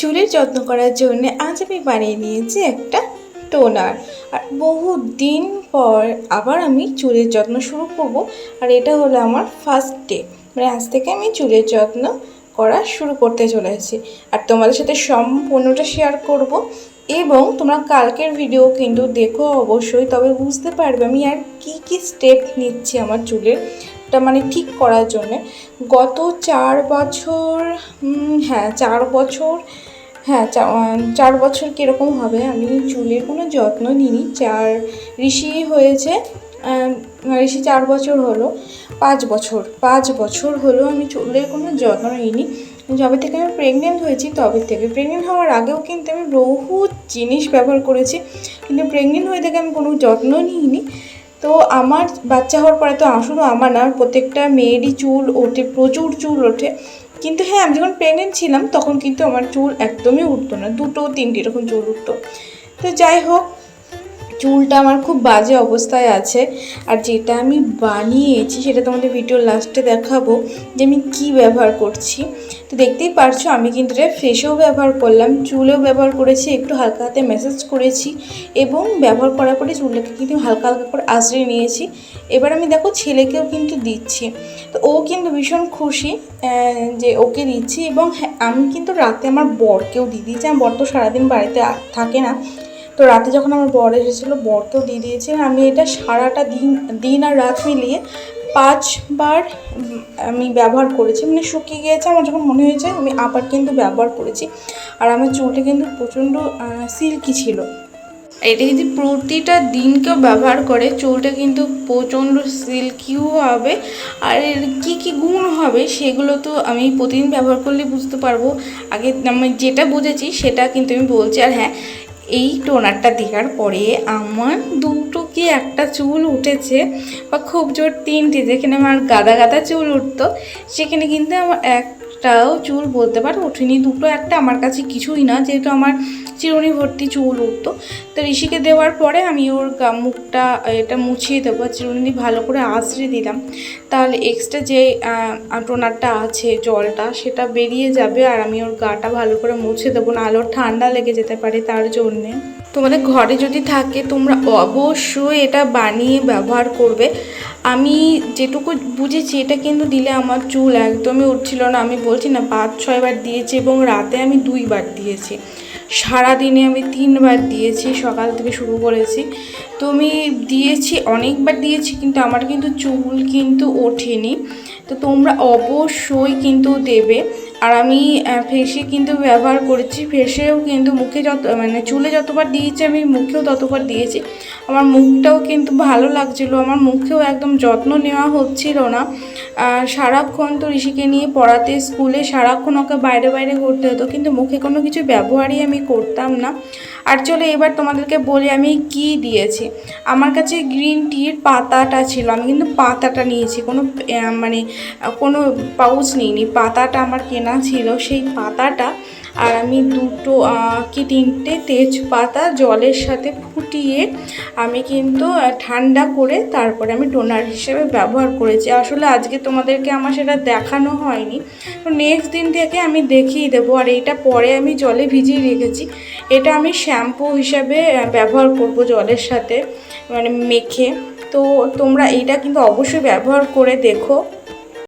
চুলের যত্ন করার জন্য আজ আমি বানিয়ে নিয়েছি একটা টোনার। আর বহু দিন পর আবার আমি চুলের যত্ন শুরু করব। আর এটা হলো আমার ফার্স্ট ডে মানে আজ থেকে আমি চুলের যত্ন করা শুরু করতে চলেছি। আর তোমাদের সাথে সম্পূর্ণটা শেয়ার করব। এবং তোমরা কালকের ভিডিও কিন্তু দেখো অবশ্যই। তবে বুঝতে পারবে আমি আর কি কি স্টেপ নিচ্ছি আমার চুলের টা মানে ঠিক করার জন্যে গত চার বছর হ্যাঁ চার বছর হ্যাঁ চার বছর কীরকম হবে আমি চুলের কোনো যত্ন নিইনি। চার ঋষি হয়েছে ঋষি চার বছর হলো, পাঁচ বছর পাঁচ বছর হলো আমি চুলের কোনো যত্ন নিইনি। যবে থেকে আমি প্রেগনেন্ট হয়েছি, তবে থেকে প্রেগনেন্ট হওয়ার আগেও কিন্তু আমি বহু জিনিস ব্যবহার করেছি, কিন্তু প্রেগনেন্ট হয়ে থেকে আমি কোনো যত্ন নিইনি। তো আমার বাচ্চা হওয়ার পরে তো শুধু আমার না, প্রত্যেকটা মেয়েরই চুল ওঠে, প্রচুর চুল ওঠে। কিন্তু হ্যাঁ আমি যখন প্রেগনেন্ট ছিলাম, তখন কিন্তু আমার চুল একদমই উঠতো না, দুটো তিনটে এরকম চুল উঠতো। তো যাই হোক চুলটা আমার খুব বাজে অবস্থায় আছে। আর যেটা আমি বানিয়েছি সেটা তোমাদের ভিডিও লাস্টে দেখাবো যে আমি কী ব্যবহার করছি। তো দেখতেই পারছ আমি কিন্তু এটা ফেসেও ব্যবহার করলাম চুলেও ব্যবহার করেছি একটু হালকা হাতে মেসেজ করেছি এবং ব্যবহার করার পরে চুলটাকে কিন্তু হালকা হালকা করে আঁচড়ে নিয়েছি। এবার আমি দেখো ছেলেকেও কিন্তু দিচ্ছি। তো ও কিন্তু ভীষণ খুশি যে ওকে দিচ্ছি এবং হ্যাঁ, আমি কিন্তু রাতে আমার বরকেও দিয়ে দিয়েছি। আমার বর তো সারাদিন বাড়িতে থাকে না। তো রাতে যখন আমার বর এসেছিল বরকেও দিয়ে দিয়েছে আমি এটা সারাটা দিন দিন আর রাত মিলিয়ে পাঁচবার আমি ব্যবহার করেছি। মানে শুকিয়ে গিয়েছে, আমার যখন মনে হয়েছে, আমি আবার কিন্তু ব্যবহার করেছি। আর আমার চুলটা কিন্তু প্রচণ্ড সিল্কি ছিল। এটা যদি প্রতিটা দিন কেউ ব্যবহার করে, চুলটা কিন্তু প্রচণ্ড সিল্কিও হবে। আর এর কী কী গুণ হবে, সেগুলো তো আমি প্রতিদিন ব্যবহার করলে বুঝতে পারব। আগে আমি যেটা বুঝেছি, সেটা কিন্তু আমি বলছি। আর হ্যাঁ এই টোনারটা দেওয়ার পরে আমার দুটো কি একটা চুল উঠেছে বা খুব জোর তিনটি, যেখানে আমার গাদা গাদা চুল উঠতো, সেখানে কিন্তু আমার একটাও চুল বলতে পারো ওঠেনি দুটো একটা, আমার কাছে কিছুই না, যেহেতু আমার চিরুনি ভর্তি চুল উঠতো তো। ঋষিকে দেওয়ার পরে আমি ওর মুখটা, এটা মুছিয়ে দেবো চিরুনি ভালো করে আঁচড়ে দিলাম। তাহলে এক্সট্রা যে টোনারটা আছে, জলটা, সেটা বেরিয়ে যাবে, আর আমি ওর গাটা ভালো করে মুছে দেবো না আলোর ঠান্ডা লেগে যেতে পারে তার জন্যে। তোমাদের ঘরে যদি থাকে, তোমরা অবশ্যই এটা বানিয়ে ব্যবহার করবে। আমি যেটুকু বুঝেছি, এটা কিন্তু দিলে আমার চুল একদমই উঠছিল না। আমি বলছি না, পাঁচ ছয়বার দিয়েছি এবং রাতে আমি দুইবার দিয়েছি। সারাদিনে আমি তিনবার দিয়েছি, সকাল থেকে শুরু করেছি। তো আমি দিয়েছি, অনেকবার দিয়েছি, কিন্তু আমার কিন্তু চুল কিন্তু ওঠেনি। তো তোমরা অবশ্যই কিন্তু দেবে। আর আমি ফেসে কিন্তু ব্যবহার করেছি। ফেসেও কিন্তু মুখে যত মানে চুলে যতবার দিয়েছি, আমি মুখেও ততবার দিয়েছি। আমার মুখটাও কিন্তু ভালো লাগছিল। আমার মুখেও একদম যত্ন নেওয়া হচ্ছিল না। সারাক্ষণ তো ঋষিকে নিয়ে পড়াতে, স্কুলে সারাক্ষণ ওকে বাইরে বাইরে ঘুরতে হতো। কিন্তু মুখে কোনো কিছু ব্যবহারই আমি করতাম না। আর চলো এবার তোমাদেরকে বলি আমি কি দিয়েছি। আমার কাছে গ্রিন টির পাতাটা ছিল। আমি কিন্তু পাতাটা নিয়েছি। কোনো মানে কোনো পাউচ নিইনি। পাতাটা আমার কেনা ছিল। সেই পাতাটা আর আমি দুটো কি তিনটে তেজপাতা জলের সাথে ফুটিয়ে আমি কিন্তু ঠান্ডা করে তারপরে আমি টোনার হিসেবে ব্যবহার করেছি। আসলে আজকে তোমাদেরকে আমার সেটা দেখানো হয়নি। তো নেক্সট দিন থেকে আমি দেখিয়ে দেবো। আর এইটা পরে আমি জলে ভিজিয়ে রেখেছি। এটা আমি শ্যাম্পু হিসাবে ব্যবহার করব জলের সাথে মানে মেখে। তো তোমরা এইটা কিন্তু অবশ্যই ব্যবহার করে দেখো।